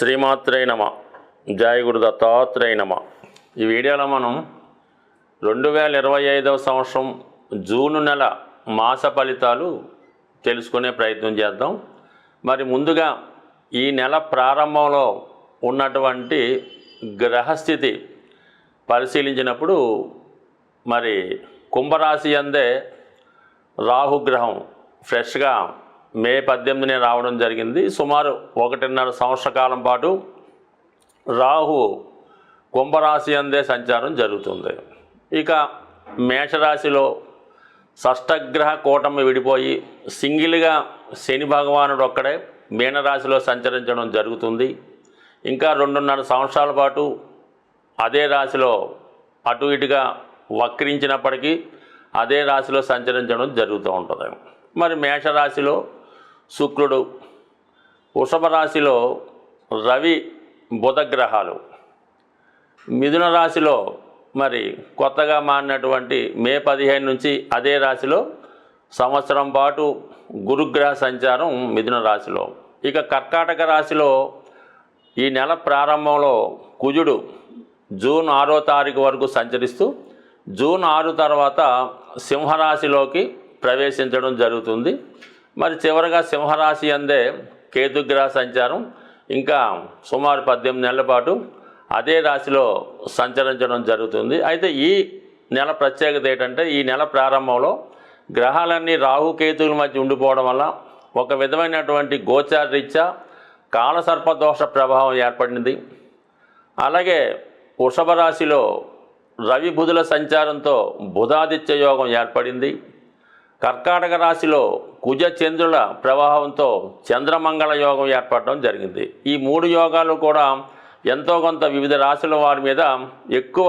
శ్రీమాత్రే నమ. జయ దత్తాత్రేయ నమ. ఈ వీడియోలో మనం రెండు వేల ఇరవై ఐదవ సంవత్సరం జూను నెల మాస ఫలితాలు తెలుసుకునే ప్రయత్నం చేద్దాం. మరి ముందుగా ఈ నెల ప్రారంభంలో ఉన్నటువంటి గ్రహస్థితి పరిశీలించినప్పుడు మరి కుంభరాశి అందే రాహుగ్రహం ఫ్రెష్గా మే పద్దెనిమిదినే రావడం జరిగింది. సుమారు ఒకటిన్నర సంవత్సర కాలం పాటు రాహు కుంభరాశి అందే సంచారం జరుగుతుంది. ఇక మేషరాశిలో షష్టగ్రహ కూటమి విడిపోయి సింగిల్గా శని భగవానుడు ఒక్కడే మీనరాశిలో సంచరించడం జరుగుతుంది. ఇంకా రెండున్నర సంవత్సరాల పాటు అదే రాశిలో అటు ఇటుగా వక్రించినప్పటికీ అదే రాశిలో సంచరించడం జరుగుతూ ఉంటుంది. మరి మేషరాశిలో శుక్రుడు వృషభ రాశిలో రవి బుధగ్రహాలు. మిథున రాశిలో మరి కొత్తగా మారినటువంటి మే పదిహేను నుంచి అదే రాశిలో సంవత్సరం పాటు గురుగ్రహ సంచారం మిథున రాశిలో. ఇక కర్కాటక రాశిలో ఈ నెల ప్రారంభంలో కుజుడు జూన్ ఆరో తారీఖు వరకు సంచరిస్తూ జూన్ ఆరు తర్వాత సింహరాశిలోకి ప్రవేశించడం జరుగుతుంది. మరి చివరగా సింహరాశి అందే కేతుగ్రహ సంచారం. ఇంకా సుమారు పద్దెనిమిది నెలల పాటు అదే రాశిలో సంచరించడం జరుగుతుంది. అయితే ఈ నెల ప్రత్యేకత ఏంటంటే ఈ నెల ప్రారంభంలో గ్రహాలన్నీ రాహుకేతువుల మధ్య ఉండిపోవడం వల్ల ఒక విధమైనటువంటి గోచార రీత్యా కాలసర్పదోష ప్రభావం ఏర్పడింది. అలాగే వృషభ రాశిలో రవి బుధుల సంచారంతో బుధాదిత్య యోగం ఏర్పడింది. కర్కాటక రాశిలో కుజ చంద్రుల ప్రవాహంతో చంద్రమంగళ యోగం ఏర్పడడం జరిగింది. ఈ మూడు యోగాలు కూడా ఎంతో కొంత వివిధ రాశుల వారి మీద ఎక్కువ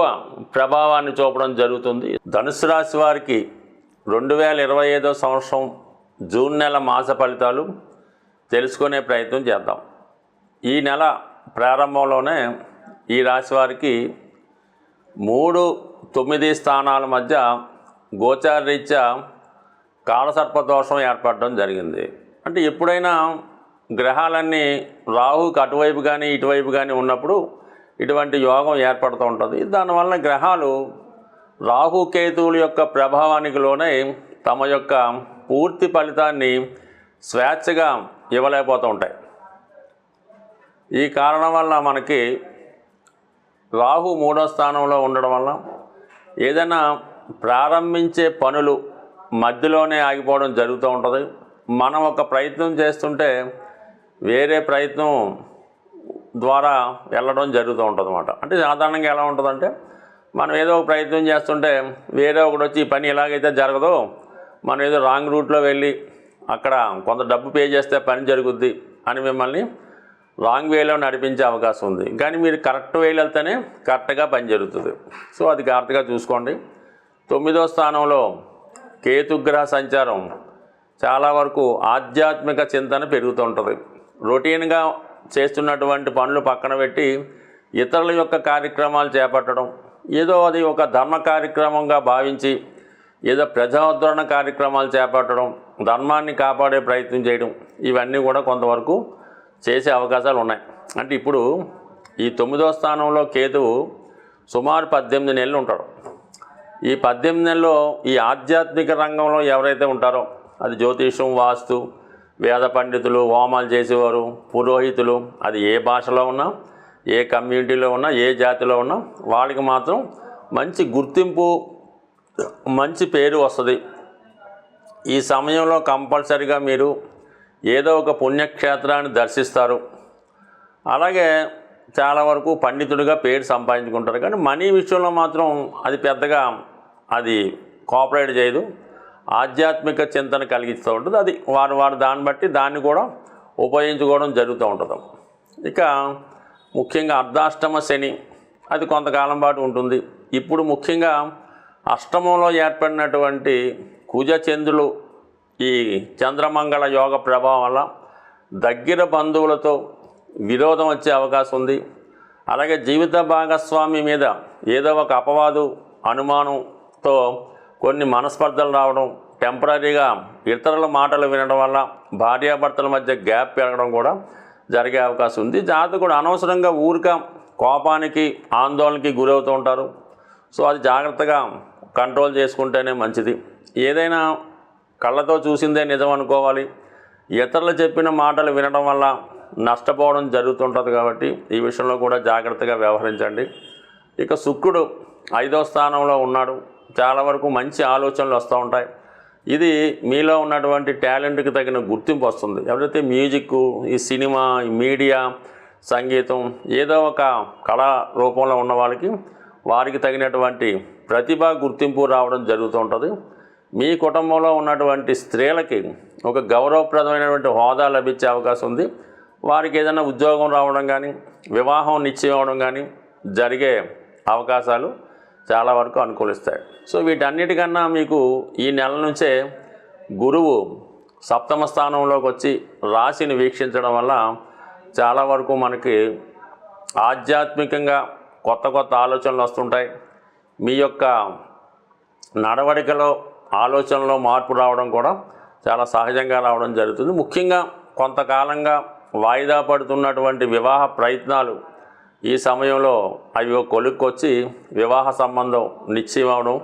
ప్రభావాన్ని చూపడం జరుగుతుంది. ధనుసు రాశి వారికి రెండు వేల ఇరవై ఐదో సంవత్సరం జూన్ నెల మాస ఫలితాలు తెలుసుకునే ప్రయత్నం చేద్దాం. ఈ నెల ప్రారంభంలోనే ఈ రాశి వారికి మూడు తొమ్మిది స్థానాల మధ్య గోచార రీత్యా కాలసర్పదోషం ఏర్పడడం జరిగింది. అంటే ఎప్పుడైనా గ్రహాలన్నీ రాహుకి అటువైపు కానీ ఇటువైపు కానీ ఉన్నప్పుడు ఇటువంటి యోగం ఏర్పడుతూ ఉంటుంది. దానివల్ల గ్రహాలు రాహుకేతువుల యొక్క ప్రభావానికి లోనై తమ యొక్క పూర్తి ఫలితాన్ని స్వేచ్ఛగా ఇవ్వలేకపోతూ ఉంటాయి. ఈ కారణం వల్ల మనకి రాహు మూడో స్థానంలో ఉండడం వల్ల ఏదైనా ప్రారంభించే పనులు మధ్యలోనే ఆగిపోవడం జరుగుతూ ఉంటుంది. మనం ఒక ప్రయత్నం చేస్తుంటే వేరే ప్రయత్నం ద్వారా వెళ్ళడం జరుగుతూ ఉంటుంది అనమాట అంటే సాధారణంగా ఎలా ఉంటుందంటే మనం ఏదో ఒక ప్రయత్నం చేస్తుంటే వేరే ఒకటి వచ్చి ఈ పని ఎలాగైతే జరగదో మనం ఏదో రాంగ్ రూట్లో వెళ్ళి అక్కడ కొంత డబ్బు పే చేస్తే పని జరుగుద్ది అని మిమ్మల్ని రాంగ్ వేలో నడిపించే అవకాశం ఉంది. కానీ మీరు కరెక్ట్ వేలు వెళ్తేనే కరెక్ట్గా పని జరుగుతుంది. సో అది జాగ్రత్తగా చూసుకోండి. తొమ్మిదో స్థానంలో కేతుగ్రహ సంచారం చాలా వరకు ఆధ్యాత్మిక చింతన పెరుగుతూ ఉంటుంది రొటీన్గా చేస్తున్నటువంటి పనులు పక్కన పెట్టి ఇతరుల యొక్క కార్యక్రమాలు చేపట్టడం ఏదో అది ఒక ధర్మ కార్యక్రమంగా భావించి ఏదో ప్రజాదరణ కార్యక్రమాలు చేపట్టడం ధర్మాన్ని కాపాడే ప్రయత్నం చేయడం ఇవన్నీ కూడా కొంతవరకు చేసే అవకాశాలు ఉన్నాయి. అంటే ఇప్పుడు ఈ తొమ్మిదో స్థానంలో కేతువు సుమారు పద్దెనిమిది నెలలు ఉంటాడు. ఈ పద్దెనిమిది నెలలో ఈ ఆధ్యాత్మిక రంగంలో ఎవరైతే ఉంటారో అది జ్యోతిషం వాస్తు వేద పండితులు హోమాలు చేసేవారు పురోహితులు అది ఏ భాషలో ఉన్నా ఏ కమ్యూనిటీలో ఉన్నా ఏ జాతిలో ఉన్నా వాళ్ళకి మాత్రం మంచి గుర్తింపు మంచి పేరు వస్తుంది. ఈ సమయంలో కంపల్సరిగా మీరు ఏదో ఒక పుణ్యక్షేత్రాన్ని దర్శిస్తారు. అలాగే చాలా వరకు పండితుడిగా పేరు సంపాదించుకుంటారు. కానీ మనీ విషయంలో మాత్రం అది పెద్దగా అది కోఆపరేట్ చేయదు. ఆధ్యాత్మిక చింతన కలిగిస్తూ ఉంటుంది. అది వారు వారు దాన్ని బట్టి దాన్ని కూడా ఉపయోగించుకోవడం జరుగుతూ ఉంటుంది. ఇక ముఖ్యంగా అర్ధాష్టమ శని అది కొంతకాలం పాటు ఉంటుంది. ఇప్పుడు ముఖ్యంగా అష్టమంలో ఏర్పడినటువంటి కుజచంద్రులు ఈ చంద్రమంగళ యోగ ప్రభావం వల్ల దగ్గర బంధువులతో విరోధం వచ్చే అవకాశం ఉంది. అలాగే జీవిత భాగస్వామి మీద ఏదో ఒక అపవాదు అనుమానం తో కొన్ని మనస్పర్ధలు రావడం టెంపరీగా ఇతరుల మాటలు వినడం వల్ల భార్యాభర్తల మధ్య గ్యాప్ పెరగడం కూడా జరిగే అవకాశం ఉంది. జాతకుడు అనవసరంగా ఊరిక కోపానికి ఆందోళనకి గురవుతూ ఉంటారు. సో అది జాగ్రత్తగా కంట్రోల్ చేసుకుంటేనే మంచిది. ఏదైనా కళ్ళతో చూసిందే నిజం అనుకోవాలి. ఇతరులు చెప్పిన మాటలు వినడం వల్ల నష్టపోవడం జరుగుతుంటుంది కాబట్టి ఈ విషయంలో కూడా జాగ్రత్తగా వ్యవహరించండి. ఇక శుక్రుడు ఐదో స్థానంలో ఉన్నాడు. చాలా వరకు మంచి ఆలోచనలు వస్తూ ఉంటాయి. ఇది మీలో ఉన్నటువంటి టాలెంట్కి తగిన గుర్తింపు వస్తుంది. ఎవరైతే మ్యూజిక్ ఈ సినిమా ఈ మీడియా సంగీతం ఏదో ఒక కళా రూపంలో ఉన్న వాళ్ళకి వారికి తగినటువంటి ప్రతిభ గుర్తింపు రావడం జరుగుతూ ఉంటుంది. మీ కుటుంబంలో ఉన్నటువంటి స్త్రీలకి ఒక గౌరవప్రదమైనటువంటి హోదా లభించే అవకాశం ఉంది. వారికి ఏదైనా ఉద్యోగం రావడం కానీ వివాహం నిశ్చయం అవడం కానీ జరిగే అవకాశాలు చాలా వరకు అనుకూలిస్తాయి. సో వీటన్నిటికన్నా మీకు ఈ నెల నుంచే గురువు సప్తమ స్థానంలోకి వచ్చి రాశిని వీక్షించడం వల్ల చాలా వరకు మనకి ఆధ్యాత్మికంగా కొత్త కొత్త ఆలోచనలు వస్తుంటాయి. మీ యొక్క నడవడికలో ఆలోచనలో మార్పు రావడం కూడా చాలా సహజంగా రావడం జరుగుతుంది. ముఖ్యంగా కొంతకాలంగా వాయిదా పడుతున్నటువంటి వివాహ ప్రయత్నాలు ఈ సమయంలో అవి ఒక కొలుక్కొచ్చి వివాహ సంబంధం నిశ్చయం అవడం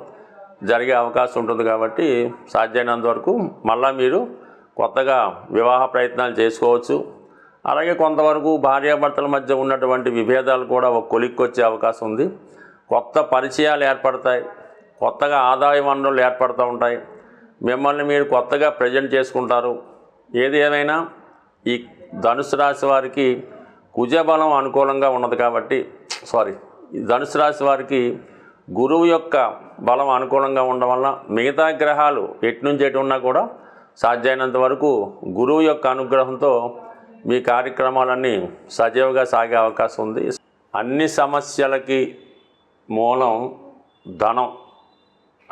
జరిగే అవకాశం ఉంటుంది కాబట్టి సాధ్యమైనంత వరకు మళ్ళీ మీరు కొత్తగా వివాహ ప్రయత్నాలు చేసుకోవచ్చు. అలాగే కొంతవరకు భార్యాభర్తల మధ్య ఉన్నటువంటి విభేదాలు కూడా ఒక కొలిక్కొచ్చే అవకాశం ఉంది. కొత్త పరిచయాలు ఏర్పడతాయి. కొత్తగా ఆదాయ వనరులు ఏర్పడుతూ ఉంటాయి. మిమ్మల్ని మీరు కొత్తగా ప్రజెంట్ చేసుకుంటారు. ఏది ఏమైనా ఈ ధనుసు రాశి వారికి కుజబలం అనుకూలంగా ఉన్నది కాబట్టి సారీ ఈ ధనుసు రాశి వారికి గురువు యొక్క బలం అనుకూలంగా ఉండడం వల్ల మిగతా గ్రహాలు ఎటు నుంచి ఎటు ఉన్నా కూడా సాధ్యమైనంత వరకు గురువు యొక్క అనుగ్రహంతో మీ కార్యక్రమాలన్నీ సజీవగా సాగే అవకాశం ఉంది. అన్ని సమస్యలకి మూలం ధనం.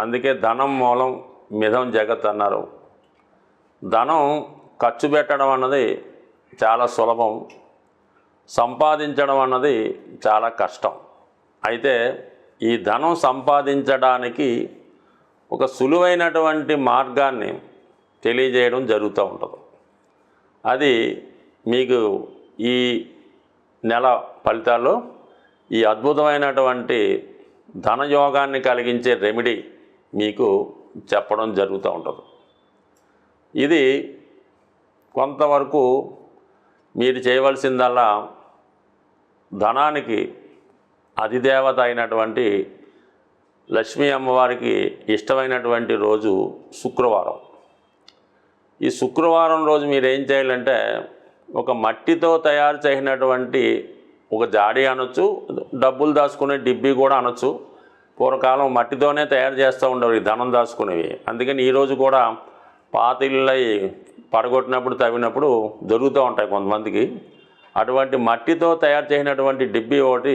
అందుకే ధనం మూలం మిథం జగత్ అన్నారు. ధనం ఖర్చు పెట్టడం అన్నది చాలా సులభం. సంపాదించడం అన్నది చాలా కష్టం. అయితే ఈ ధనం సంపాదించడానికి ఒక సులువైనటువంటి మార్గాన్ని తెలియజేయడం జరుగుతూ ఉంటుంది. అది మీకు ఈ నెల ఫలితాల్లో ఈ అద్భుతమైనటువంటి ధనయోగాన్ని కలిగించే రెమెడీ మీకు చెప్పడం జరుగుతూ ఉంటుంది. ఇది కొంతవరకు మీరు చేయవలసిందల్లా ధనానికి అధిదేవత అయినటువంటి లక్ష్మీ అమ్మవారికి ఇష్టమైనటువంటి రోజు శుక్రవారం. ఈ శుక్రవారం రోజు మీరు ఏం చేయాలంటే ఒక మట్టితో తయారు చేసినటువంటి ఒక జాడి అనొచ్చు డబ్బులు దాచుకునే డిబ్బీ కూడా అనొచ్చు. పూర్వకాలం మట్టితోనే తయారు చేస్తూ ఉండేవి ఈ ధనం దాచుకునేవి. అందుకని ఈరోజు కూడా పాతిళ్ళై పడగొట్టినప్పుడు తవ్వినప్పుడు దొరుకుతూ ఉంటాయి కొంతమందికి. అటువంటి మట్టితో తయారు చేసినటువంటి డిబ్బీ ఒకటి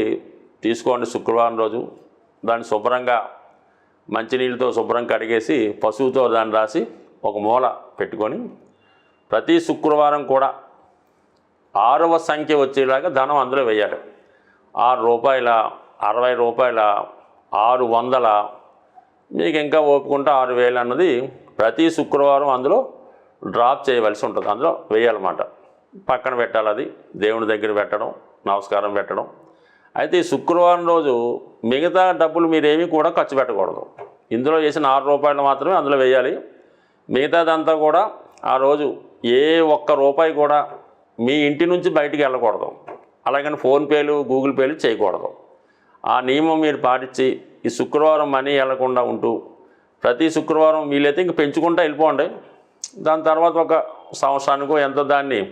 తీసుకోండి శుక్రవారం రోజు. దాన్ని శుభ్రంగా మంచినీళ్ళతో శుభ్రం కడిగేసి పశువుతో దాన్ని రాసి ఒక మూల పెట్టుకొని ప్రతి శుక్రవారం కూడా ఆరవ సంఖ్య వచ్చేలాగా ధనం అందులో వేయాలి. ఆరు రూపాయల అరవై రూపాయల ఆరు వందల మీకు ఇంకా ఓపుకుంటే ఆరు వేలు అన్నది ప్రతి శుక్రవారం అందులో డ్రాప్ చేయవలసి ఉంటుంది. అందులో వేయాలన్నమాట. పక్కన పెట్టాలి అది. దేవుని దగ్గర పెట్టడం నమస్కారం పెట్టడం. అయితే ఈ శుక్రవారం రోజు మిగతా డబ్బులు మీరేమీ కూడా ఖర్చు పెట్టకూడదు. ఇందులో చేసిన ఆరు రూపాయలు మాత్రమే అందులో వేయాలి. మిగతాదంతా కూడా ఆ రోజు ఏ ఒక్క రూపాయి కూడా మీ ఇంటి నుంచి బయటికి వెళ్ళకూడదు. అలాగని ఫోన్పేలు గూగుల్ పేలు చేయకూడదు. ఆ నియమం మీరు పాటించి ఈ శుక్రవారం మనీ వెళ్ళకుండా ఉంటూ ప్రతి శుక్రవారం వీలైతే ఇంక పెంచుకుంటూ వెళ్ళిపోండి. దాని తర్వాత ఒక సంవత్సరానికో ఎంతో దాన్ని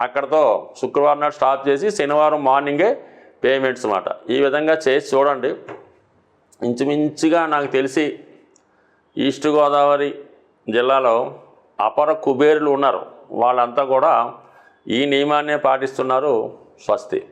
అక్కడతో శుక్రవారం నాడు స్టాప్ చేసి శనివారం మార్నింగే పేమెంట్స్ అన్నమాట ఈ విధంగా చేసి చూడండి. ఇంచుమించుగా నాకు తెలిసి ఈస్ట్ గోదావరి జిల్లాలో అపర కుబేరులు ఉన్నారు. వాళ్ళంతా కూడా ఈ నియమాన్నే పాటిస్తున్నారు స్వస్తి.